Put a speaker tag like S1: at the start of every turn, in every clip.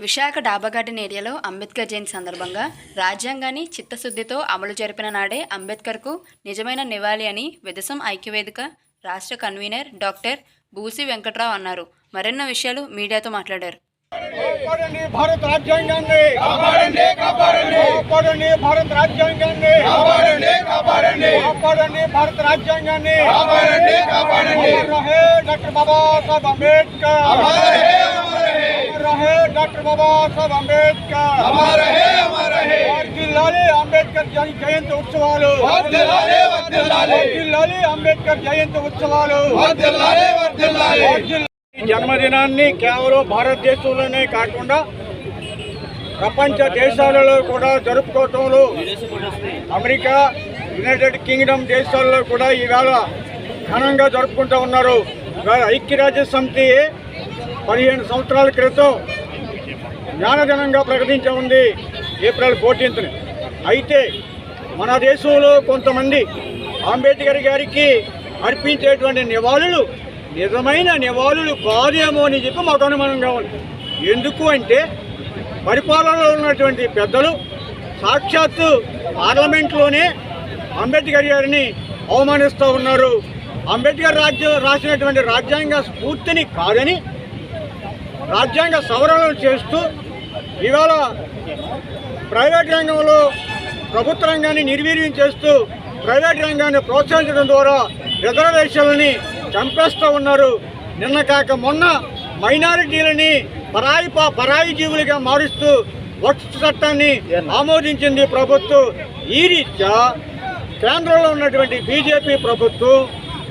S1: విశాఖ డాబాగార్డెన్ ఏరియాలో అంబేద్కర్ జయంతి సందర్భంగా రాజ్యాంగాన్ని చిత్తశుద్ధితో అమలు జరిపిన నాడే అంబేద్కర్కు నిజమైన నివాళి అని విదసం ఐక్యవేదిక రాష్ట్ర కన్వీనర్ డాక్టర్ బూసి వెంకట్రావు అన్నారు. మరెన్నో విషయాలు మీడియాతో మాట్లాడారు.
S2: రాజ్యాంగాన్ని. రహే డాక్టర్ బాబా సాహెబ్ అంబేద్కర్ అమర్ రహే అమర్ రహే డాక్టర్ బాబా సాహెబ్ అంబేద్కర్ వర్ధిల్లాలి జయంతి ఉత్సవాలు వర్ధిల్లాలి వర్ధిల్లాలి వర్ధిల్లాలి అంబేద్కర్ జయంతి ఉత్సవాలు వర్ధిల్లాలి వర్ధిల్లాలి ఈ జన్మదినాన్ని కేవలం భారతదేశంలోనే కాకుండా ప్రపంచ దేశాలలో కూడా జరుపుకోవటంలో అమెరికా యునైటెడ్ కింగ్డమ్ దేశాల్లో కూడా ఈవేళ ఘనంగా జరుపుకుంటూ ఉన్నారు. ఐక్యరాజ్య సమితి పదిహేను సంవత్సరాల క్రితం జ్ఞానదినంగా ప్రకటించి ఉంది ఏప్రిల్ ఫోర్టీన్త్ని. అయితే మన దేశంలో కొంతమంది అంబేద్కర్ గారికి అర్పించేటువంటి నివాళులు నిజమైన నివాళులు కాదేమో అని చెప్పి మాకు అనుమానంగా ఉంది. ఎందుకు అంటే పరిపాలనలో ఉన్నటువంటి పెద్దలు సాక్షాత్తు పార్లమెంట్లోనే అంబేద్కర్ గారిని అవమానిస్తూ ఉన్నారు. అంబేద్కర్ రాజ్య రాసినటువంటి రాజ్యాంగ స్ఫూర్తిని కాదని రాజ్యాంగ సవరణలు చేస్తూ ఇవాళ ప్రైవేట్ రంగంలో ప్రభుత్వ రంగాన్ని నిర్వీర్యం చేస్తూ ప్రైవేట్ రంగాన్ని ప్రోత్సహించడం ద్వారా రిజర్వేషన్లని చంపేస్తూ ఉన్నారు. నిన్న కాక మొన్న మైనారిటీలని పరాయి పరాయి జీవులుగా మారుస్తూ వక్ఫ్ చట్టాన్ని ఆమోదించింది ప్రభుత్వం. ఈ రీత్యా కేంద్రంలో ఉన్నటువంటి బీజేపీ ప్రభుత్వం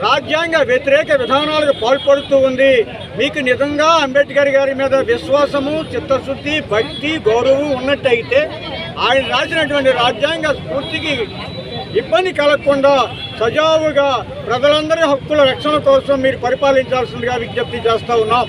S2: రాజ్యాంగ వ్యతిరేక విధానాలకు పాల్పడుతూ ఉంది. మీకు నిజంగా అంబేద్కర్ గారి మీద విశ్వాసము చిత్తశుద్ధి భక్తి గౌరవం ఉన్నట్టయితే ఆయన రాసినటువంటి రాజ్యాంగ స్ఫూర్తికి ఇబ్బంది కలగకుండా సజావుగా ప్రజలందరి హక్కుల రక్షణ కోసం మీరు పరిపాలించాల్సిందిగా విజ్ఞప్తి చేస్తూ ఉన్నాం.